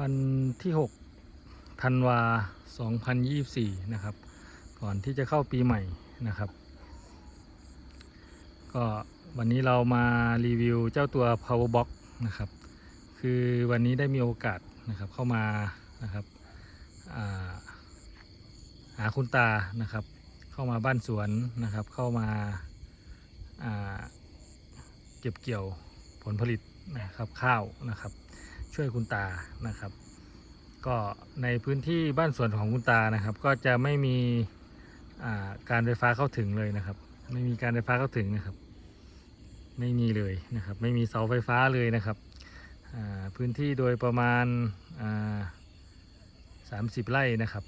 วันที่ 6 ธันวา 2024 นะครับ ก่อนที่จะเข้าปีใหม่นะครับ ก็วันนี้เรามารีวิวเจ้าตัว power box นะครับ คือวันนี้ได้มีโอกาสนะครับเข้ามานะครับาหาคุณตานะครับ เข้ามาบ้านสวนนะครับ เข้ามาาเก็บเกี่ยวผลผลิตนะครับข้าวนะครับ ช่วยคุณตานะครับ ก็ในพื้นที่บ้านสวนของคุณตานะครับ ก็จะไม่มีการไฟฟ้าเข้าถึงเลยนะครับ ไม่มีการไฟฟ้าเข้าถึงนะครับ ไม่มีเลยนะครับ ไม่มีเสาไฟฟ้าเลยนะครับพื้นที่โดยประมาณสามสิบไร่นะครับ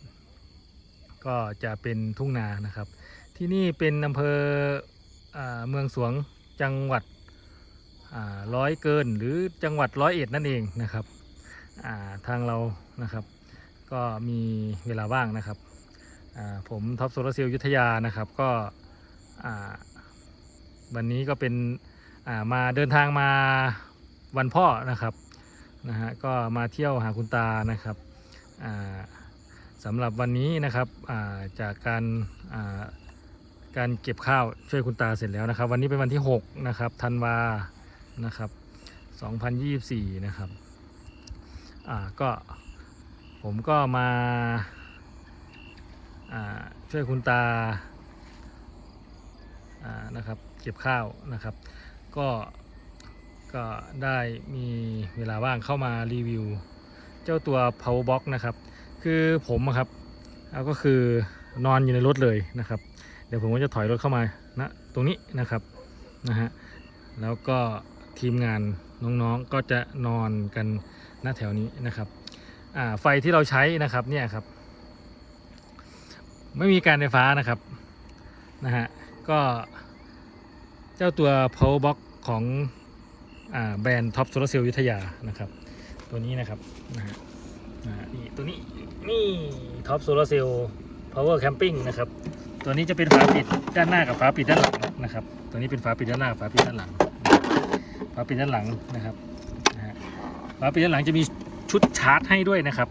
ก็จะเป็นทุ่งนานะครับ ที่นี่เป็นอำเภออเมืองสวงจังหวัด ร้อยเกินหรือจังหวัดร้อยเอ็ดนั่นเองนะครับทางเรานะครับ ก็มีเวลาว่างนะครับผมท็อปโซลาเซลล์ยุทธยานะครับก็วันนี้ก็เป็นามาเดินทางมาวันพ่อนะครับนะฮะก็มาเที่ยวหาคุณตานะครับสำหรับวันนี้นะครับาจากการาการเก็บข้าวช่วยคุณตาเสร็จแล้วนะครับ วันนี้เป็นวันที่6นะครับธันวา นะครับ 2024 นะครับ อ่าก็ผมก็มาอ่าช่วยคุณตาอ่านะครับเก็บข้าวนะครับ ก็ก็ได้มีเวลาว่างเข้ามารีวิว เจ้าตัว power box นะครับ คือผมอะครับเอาก็คือนอนอยู่ในรถเลยนะครับ เดี๋ยวผมก็จะถอยรถเข้ามานะตรงนี้นะครับนะฮะแล้วก็ ทีมงานน้องๆก็จะนอนกันหน้าแถวนี้นะครับไฟที่เราใช้นะครับเนี่ยครับ ไม่มีการไฟฟ้านะครับนะฮะก็เจ้าตัว power box ของอแบรนด์ท็อปโซลาเซลล์ยุทธยานะครับ ตัวนี้นะครับนะฮะอ่านี่ตัวนี้นี่ท็อปโซลาเซลล์พาวเวอร์แคมปิ้งนะครับ ตัวนี้จะเป็นฝาปิดด้านหน้ากับฝาปิดด้านหลังนะครับ ตัวนี้เป็นฝาปิดด้านหน้าฝาปิดด้านหลัง ฝาปิดด้านหลังนะครับนะฮะฝาปิดด้านหลังจะมีชุดชาร์จให้ด้วยนะครับ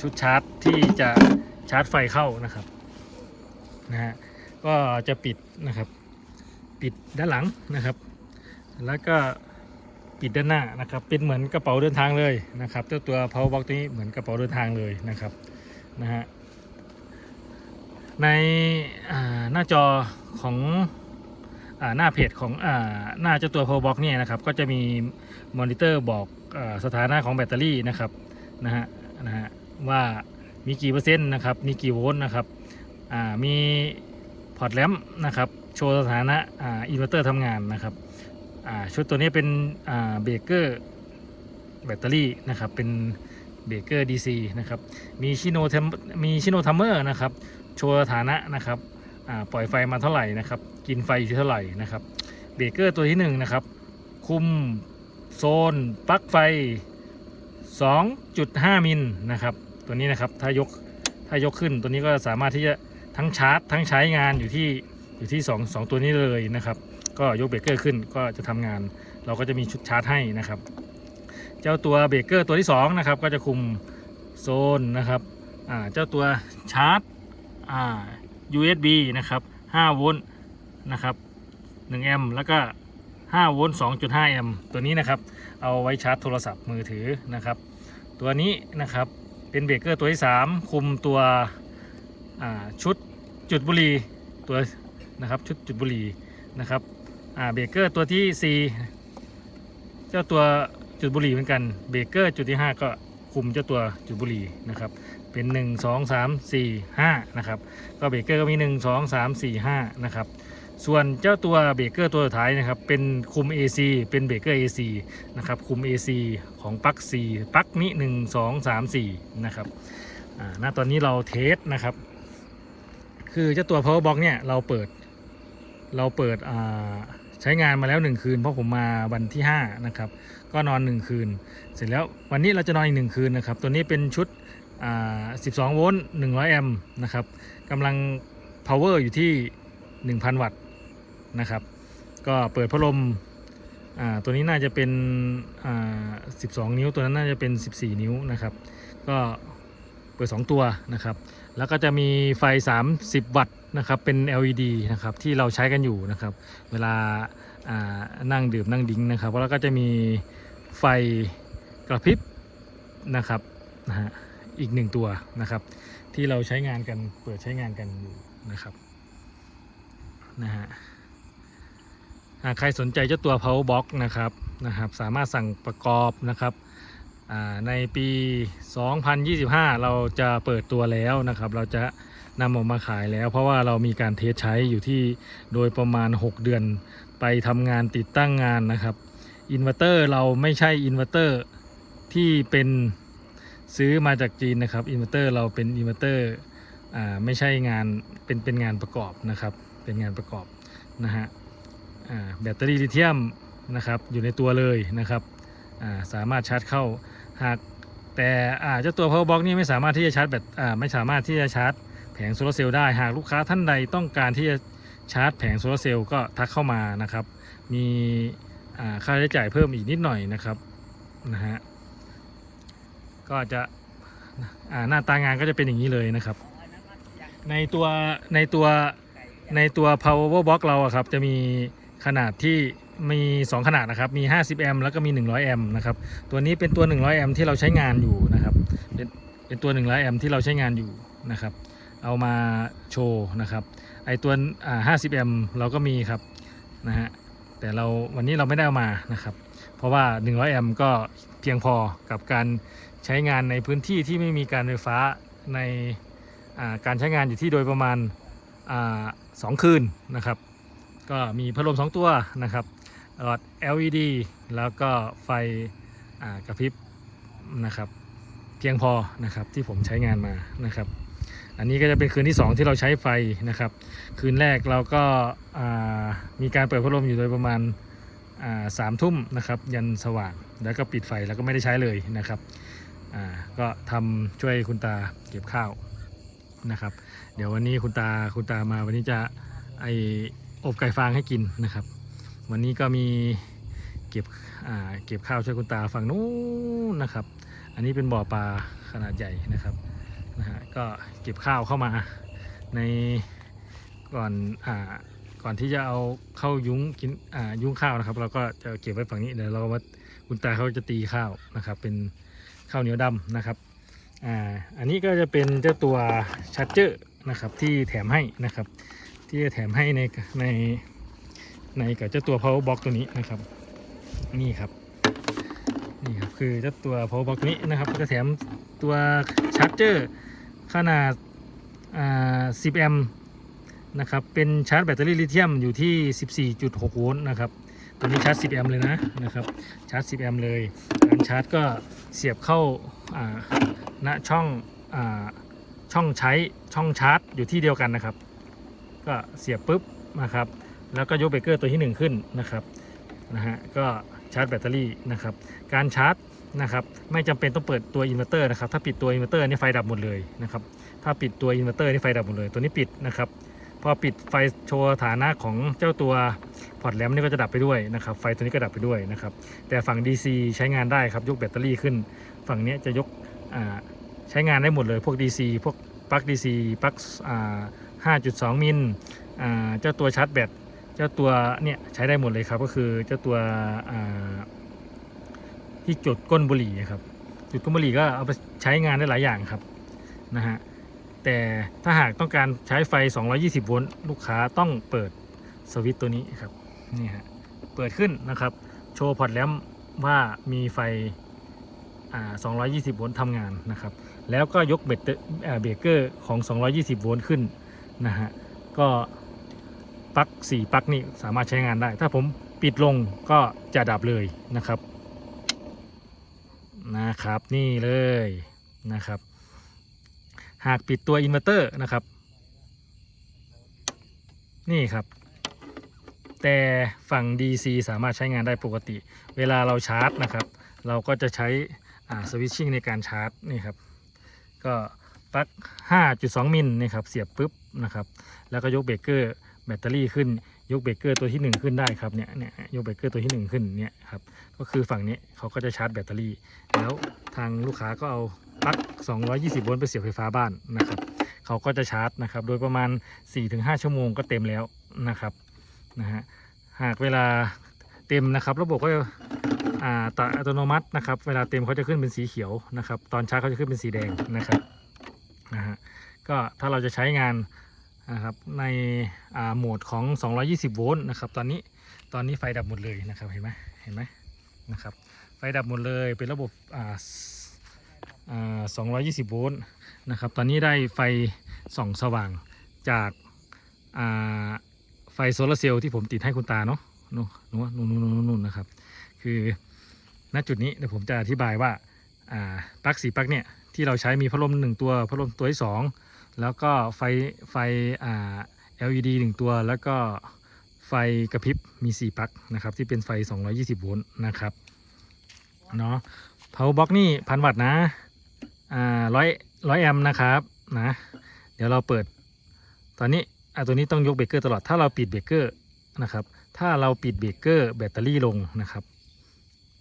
ชุดชาร์จที่จะชาร์จไฟเข้านะครับนะฮะก็จะปิดนะครับ ปิดด้านหลังนะครับ แล้วก็ปิดด้านหน้านะครับ เป็นเหมือนกระเป๋าเดินทางเลยนะครับเจ้าตัว power box ตัวนี้เหมือนกระเป๋าเดินทางเลยนะครับนะฮะในหน้าจอของ หน้าเพจของอหน้าเจ้าตัว power box เนี่ยนะครับก็จะมีมอนิเตอร์บอกอสถานะของแบตเตอรี่นะครับนะฮะนะฮะว่ามีกี่เปอร์เซ็นต์นะครับมีกี่โวลต์นะครับมีพอร์ตแลมป์นะครับโชว์สถานะอินเวอร์เตอร์ทำงานนะครับชุดตัวนี้เป็นเบรกเกอร์แบตเตอรี่นะครับเป็นเบรกเกอร์ DC นะครับมีชิโนทมีชิโนทัมเมอร์นะครับโชว์สถานะนะครับ ปล่อยไฟมาเท่าไหร่นะครับ กินไฟอยู่เท่าไหร่นะครับ เบรกเกอร์ตัวที่1นะครับ คุมโซนปลั๊กไฟ 2.5 มิลนะครับ ตัวนี้นะครับ ถ้ายก ถ้ายกขึ้น ตัวนี้ก็สามารถที่จะทั้งชาร์จ ทั้งใช้งานอยู่ที่ อยู่ที่2 2ตัวนี้เลยนะครับ ก็ยกเบรกเกอร์ขึ้นก็จะทำงาน เราก็จะมีชุดชาร์จให้นะครับ เจ้าตัวเบรกเกอร์ตัวที่2นะครับ ก็จะคุมโซนนะครับ เจ้าตัวชาร์จ USB นะครับ5โวลต์นะครับ1แอมป์แล้วก็5โวลต์2.5แอมป์ตัวนี้นะครับ เอาไว้ชาร์จโทรศัพท์มือถือนะครับ ตัวนี้นะครับเป็นเบรกเกอร์ตัวที่ 3 คุมตัวชุดจุดบุหรี่ตัวนะครับชุดจุดบุหรี่นะครับเบรกเกอร์ตัวที่ 4 เจ้าตัวจุดบุหรี่เหมือนกันเบรกเกอร์จุดที่ 5 ก็คุมเจ้าตัวจุดบุหรี่นะครับ เป็น 1 2 3 4 5 นะครับ ก็เบรกเกอร์ก็มี 1 2 3 4 5 นะครับ ส่วนเจ้าตัวเบรกเกอร์ตัวสุดท้ายนะครับ เป็นคุม AC เป็นเบรกเกอร์ AC นะครับ คุม AC ของปลั๊ก4ปลั๊กนี้1 2 3 4 นะครับอ่าณตอนนี้เราเทสนะครับ คือเจ้าตัว power box เนี่ยเราเปิด เราเปิดอ่าใช้งานมาแล้ว 1 คืน เพราะผมมาวันที่5นะครับ ก็นอน 1 คืน เสร็จแล้ววันนี้เราจะนอนอีก 1 คืนนะครับ ตัวนี้เป็นชุด 12 โวลต์ 100 แอมป์นะครับกำลัง power อยู่ที่ 1,000 วัตต์นะครับ ก็เปิดพัดลมตัวนี้น่าจะเป็น 12 นิ้ว ตัวนั้นน่าจะเป็น 14 นิ้วนะครับ ก็เปิด 2 ตัวนะครับ แล้วก็จะมีไฟ 30 วัตต์นะครับ เป็น LED นะครับที่เราใช้กันอยู่นะครับ เวลาอ่านั่งดื่มนั่งดิ้งนะครับ แล้วก็จะมีไฟกระพริบนะครับนะฮะ อีกหนึ่งตัวนะครับ ที่เราใช้งานกันเปิดใช้งานกันอยู่นะครับนะฮะหากใครสนใจเจ้าตัว power box นะครับนะครับ สามารถสั่งประกอบนะครับอ่าในปี 2025 เราจะเปิดตัวแล้วนะครับ เราจะนำออกมาขายแล้ว เพราะว่าเรามีการเทสใช้อยู่ที่โดยประมาณ 6 เดือนไปทำงานติดตั้งงานนะครับอินเวอร์เตอร์เราไม่ใช่อินเวอร์เตอร์ที่เป็น ซื้อมาจากจีนนะครับอินเวอร์เตอร์เราเป็นอินเวอร์เตอร์อ่าไม่ใช่งานเป็นเป็นงานประกอบนะครับ เป็นงานประกอบนะฮะอ่าแบตเตอรี่ลิเธียมนะครับอยู่ในตัวเลยนะครับอ่าสามารถชาร์จเข้าหากแต่อ่าเจ้าตัว power box นี่ไม่สามารถที่จะชาร์จแบตอ่าไม่สามารถที่จะชาร์จแผงโซลาร์เซลล์ได้หากลูกค้าท่านใดต้องการที่จะชาร์จแผงโซลาร์เซลล์ก็ทักเข้ามานะครับ มีค่าใช้จ่ายเพิ่มอีกนิดหน่อยนะครับนะฮะ ก็จะหน้าตางานก็จะเป็นอย่างนี้เลยนะครับ ในตัวในตัวในตัว power box เราอะครับ จะมีขนาดที่มี 2 ขนาดนะครับ มี 50 แอมป์แล้วก็มี 100 แอมป์นะครับ ตัวนี้เป็นตัว 100 แอมป์ที่เราใช้งานอยู่นะครับ เป็นเป็นตัว 100 แอมป์ที่เราใช้งานอยู่นะครับ เอามาโชว์นะครับ ไอตัว50 แอมป์เราก็มีครับนะฮะ แต่เราวันนี้เราไม่ได้เอามานะครับ เพราะว่า 100 แอมป์ก็เพียงพอกับการ ใช้งานในพื้นที่ที่ไม่มีการไฟฟ้าในาการใช้งานอยู่ที่โดยประมาณาสองคืนนะครับ ก็มีพัดลม 2 ตัวนะครับหลอด LED แล้วก็ไฟกระพริบนะครับ เพียงพอนะครับที่ผมใช้งานมานะครับ อันนี้ก็จะเป็นคืนที่ 2 ที่เราใช้ไฟนะครับ คืนแรกเราก็มีการเปิดพัดลมอยู่โดยประมาณสามทุ่มนะครับยันสว่างแล้วก็ปิดไฟแล้วก็ไม่ได้ใช้เลยนะครับ อ่าก็ทำช่วยคุณตาเก็บข้าวนะครับ เดี๋ยววันนี้คุณตาคุณตามาวันนี้จะไออบไก่ฟางให้กินนะครับ วันนี้ก็มีเก็บอ่าเก็บข้าวช่วยคุณตาฝั่งนู้นนะครับ อันนี้เป็นบ่อปลาขนาดใหญ่นะครับนะฮะก็เก็บข้าวเข้ามาในก่อนอ่าก่อนที่จะเอาเข้ายุ้งกินอ่ายุ้งข้าวนะครับ เราก็จะเก็บไว้ฝั่งนี้เดี๋ยวเรามาคุณตาเขาจะตีข้าวนะครับ เป็น ข้าวเหนียวดำนะครับอ่าอันนี้ก็จะเป็นเจ้าตัวชาร์เจอร์นะครับที่แถมให้นะครับที่จะแถมให้ในในในกับเจ้าตัว power box ตัวนี้นะครับนี่ครับนี่ครับคือเจ้าตัว power box นี้นะครับก็แถมตัวชาร์เจอร์ขนาดอ่า10แอมป์นะครับเป็นชาร์จแบตเตอรี่ลิเธียมอยู่ที่ 14.6 โวลต์นะครับ ตัวนี้ชาร์จ 10 แอมป์เลยนะนะครับชาร์จ 10 แอมป์เลยการชาร์จก็เสียบเข้าอ่าณช่องอช่องใช้ช่องชาร์จอยู่ที่เดียวกันนะครับ ก็เสียบปุ๊บนะครับแล้วก็ยกเบรกเกอร์ตัวที่ 1 ขึ้นนะครับนะฮะก็ชาร์จแบตเตอรี่นะครับการชาร์จนะครับไม่จำเป็นต้องเปิดตัวอินเวอร์เตอร์นะครับถ้าปิดตัวอินเวอร์เตอร์นี่ไฟดับหมดเลยนะครับถ้าปิดตัวอินเวอร์เตอร์นี่ไฟดับหมดเลย ตัวนี้ปิดนะครับพอปิดไฟโชว์ฐานะของเจ้าตัว พอร์ตแลมนี่ก็จะดับไปด้วยนะครับไฟตัวนี้ก็ดับไปด้วยนะครับแต่ฝั่ง DC ใช้งานได้ครับยกแบตเตอรี่ขึ้น ฝั่งนี้จะยกใช้งานได้หมดเลยพวก DC พวกปลั๊ก DC ปลั๊ก5.2 มิลเจ้าตัวชาร์จแบตเจ้าตัวเนี่ยใช้ได้หมดเลยครับก็คือเจ้าตัวที่จุดก้นบุหรี่ครับจุดก้นบุหรี่ก็เอาไปใช้งานได้หลายอย่างครับนะฮะแต่ถ้าหากต้องการใช้ไฟ 220 โวลต์ลูกค้าต้องเปิด สวิตตัวนี้ครับนี่ฮะเปิดขึ้นนะครับ โชว์พอร์ตแลมว่ามีไฟ220 โวลต์ทำงานนะครับ แล้วก็ยกเบรกเตอร์อ่าเบรกเกอร์ของ 220 โวลต์ขึ้นนะฮะ ก็ปลั๊ก4ปลั๊กนี่สามารถใช้งานได้ ถ้าผมปิดลงก็จะดับเลยนะครับ นะครับ นี่เลยนะครับ หากปิดตัวอินเวอร์เตอร์นะครับ นี่ครับ แต่ฝั่ง DC สามารถใช้งานได้ปกติ เวลาเราชาร์จนะครับ เราก็จะใช้สวิตชิ่งในการชาร์จนี่ครับ ก็ปลั๊ก 5.2 มิลนี่ครับเสียบปุ๊บนะครับ แล้วก็ยกเบรกเกอร์แบตเตอรี่ขึ้น ยกเบรกเกอร์ตัวที่หนึ่งขึ้นได้ครับเนี่ยเนี่ยยกเบรกเกอร์ตัวที่หนึ่งขึ้นเนี่ยครับ ก็คือฝั่งนี้เขาก็จะชาร์จแบตเตอรี่ แล้วทางลูกค้าก็เอาปลั๊ก 220 โวลต์ไปเสียบไฟฟ้าบ้านนะครับ เขาก็จะชาร์จนะครับ โดยประมาณ 4-5 ชั่วโมงก็เต็มแล้วนะครับ นะฮะหากเวลาเต็มนะครับระบบก็จะอ่าตัดอัตโนมัตินะครับ เวลาเต็มเขาจะขึ้นเป็นสีเขียวนะครับ ตอนชาร์จเขาจะขึ้นเป็นสีแดงนะครับนะฮะก็ถ้าเราจะใช้งานนะครับในอ่าโหมดของ 220 โวลต์นะครับ ตอนนี้ตอนนี้ไฟดับหมดเลยนะครับเห็นไหมเห็นไหมนะครับ ไฟดับหมดเลยเป็นระบบอ่าอ่า220 โวลต์นะครับ ตอนนี้ได้ไฟส่องสว่างจากอ่า ไฟโซลาเซลล์ที่ผมติดให้คุณตาเนาะนู่นนู่นนู่นนู่นนะครับ คือณจุดนี้เดี๋ยวผมจะอธิบายว่าอ่าปลั๊กสีปลั๊กเนี่ยที่เราใช้มีพัดลมหนึ่งตัวพัดลมตัวที่สองแล้วก็ไฟไฟอ่า LED หนึ่งตัว แล้วก็ไฟกระพริบมี 4ปลั๊กนะครับที่เป็นไฟ 220 โวลต์นะครับเนาะ power box นี่พันวัตต์นะอ่าร้อยร้อยแอมป์นะครับนะเดี๋ยวเราเปิด ตอนนี้ อะตัวนี้ต้องยกเบรกเกอร์ตลอด ถ้าเราปิดเบรกเกอร์นะครับ ถ้าเราปิดเบรกเกอร์แบตเตอรี่ลงนะครับ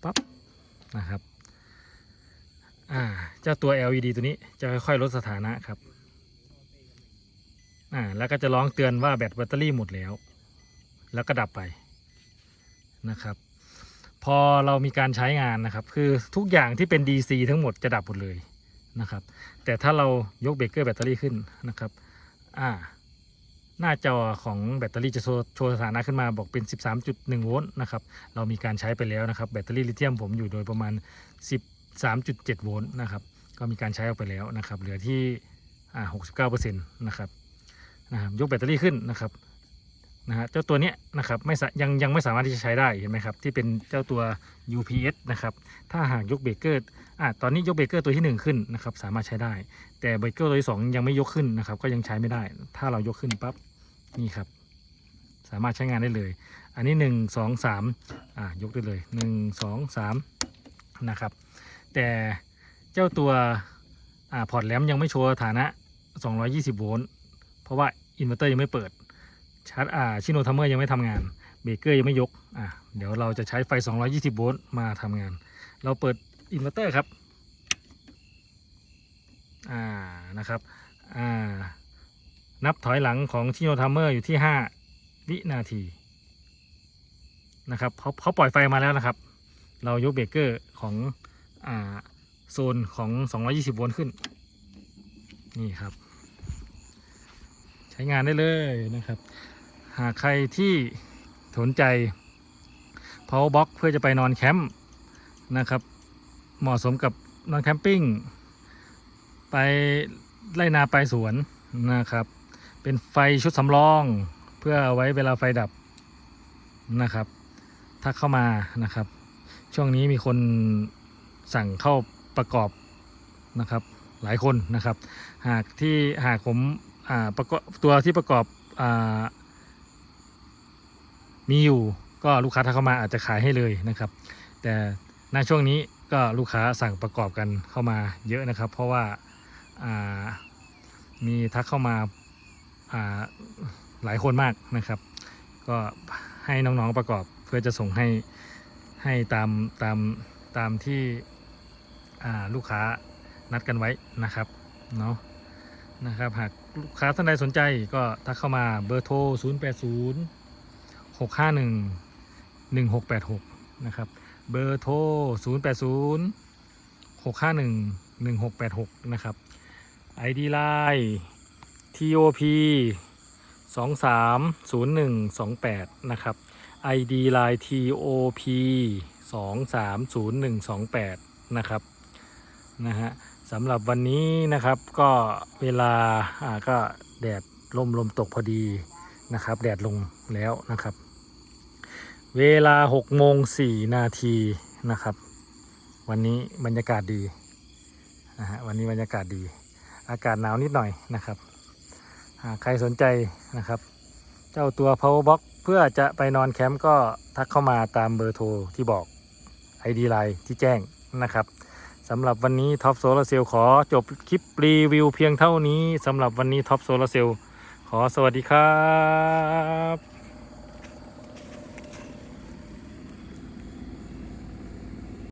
ปั๊บนะครับอ่าเจ้าตัว LED ตัวนี้จะค่อยๆลดสถานะครับอ่าแล้วก็จะร้องเตือนว่าแบตแบตเตอรี่หมดแล้ว แล้วก็ดับไปนะครับ พอเรามีการใช้งานนะครับ คือทุกอย่างที่เป็น DC ทั้งหมดจะดับหมดเลยนะครับ แต่ถ้าเรายกเบรกเกอร์แบตเตอรี่ขึ้นนะครับ อ่า หน้าจอของแบตเตอรี่จะโชว์สถานะขึ้นมาบอกเป็น 13.1 โวลต์นะครับ เรามีการใช้ไปแล้วนะครับ แบตเตอรี่ลิเธียมผมอยู่โดยประมาณ 13.7 โวลต์นะครับ ก็มีการใช้ออกไปแล้วนะครับ เหลือที่อ่า69%นะครับนะครับ ยกแบตเตอรี่ขึ้นนะครับนะฮะเจ้าตัวเนี้ยนะครับไม่สะยังยังไม่สามารถที่จะใช้ได้เห็นไหมครับที่เป็นเจ้าตัว UPS นะครับถ้าหากยกเบรกเกอร์อะตอนนี้ยกเบรกเกอร์ตัวที่หนึ่งขึ้นนะครับสามารถใช้ได้ แต่เบรกเกอร์ตัวที่สองยังไม่ยกขึ้นนะครับ ก็ยังใช้ไม่ได้ ถ้าเรายกขึ้นปั๊บนี่ครับ สามารถใช้งานได้เลย อันนี้หนึ่งสองสามอ่ายกได้เลยหนึ่งสองสามนะครับ แต่เจ้าตัวอ่าพอร์ตแรมยังไม่โชว์ฐานะ 220 โวลต์เพราะว่าอินเวอร์เตอร์ยังไม่เปิดชาร์จอ่าชิโนทัมเมอร์ยังไม่ทำงานเบรกเกอร์ยังไม่ยกอ่าเดี๋ยวเราจะใช้ไฟ 220 โวลต์มาทำงาน เราเปิดอินเวอร์เตอร์ครับ อ่านะครับอ่านับถอยหลังของชิโนทัมเมอร์อยู่ที่ 5 วินาทีนะครับเขาเขาปล่อยไฟมาแล้วนะครับ เรายกเบรกเกอร์ของอ่าโซนของ 220 โวลต์ขึ้น นี่ครับ ใช้งานได้เลยนะครับ หากใครที่สนใจ power box เพื่อจะไปนอนแคมป์นะครับ เหมาะสมกับนอนแคมปิ้ง ไปไล่นาไปสวนนะครับ เป็นไฟชุดสำรอง เพื่อเอาไว้เวลาไฟดับนะครับถ้าเข้ามานะครับ ช่วงนี้มีคนสั่งเข้าประกอบนะครับ หลายคนนะครับ หากที่หากผมประกอบตัวที่ประกอบอมีอยู่ก็ลูกค้าถ้าเข้ามาอาจจะขายให้เลยนะครับ แต่ในช่วงนี้ก็ลูกค้าสั่งประกอบกันเข้ามาเยอะนะครับ เพราะว่า มีทักเข้ามาาหลายคนมากนะครับ ก็ให้น้องๆประกอบเพื่อจะส่งให้ให้ตามตามตามที่ลูกค้านัดกันไว้นะครับเนาะนะครับหากลูกค้าท่านใดสนใจก็ทักเข้ามาเบอร์โทร 0 8 0 6 5 1 1 6 8 6 นะครับ เบอร์โทร 0 8 0 6 5 1 1 6 8 6 นะครับ ID Line TOP 2 3 0 1 2 8 นะครับ ID Line TOP 2 3 0 1 2 8 นะครับนะฮะสำหรับวันนี้นะครับก็เวลาอ่าก็แดดลมลมตกพอดีนะครับ แดดลงแล้วนะครับ เวลา6โมง4นาทีนะครับ วันนี้บรรยากาศดีนะฮะวันนี้บรรยากาศดี อากาศหนาวนิดหน่อยนะครับหากใครสนใจนะครับ เจ้าตัว power box เพื่อจะไปนอนแคมป์ก็ทักเข้ามาตามเบอร์โทรที่บอก ID Line ที่แจ้งนะครับสำหรับวันนี้ท็อปโซลาเซลขอจบคลิปรีวิวเพียงเท่านี้สำหรับวันนี้ท็อปโซลาเซลขอสวัสดีครับ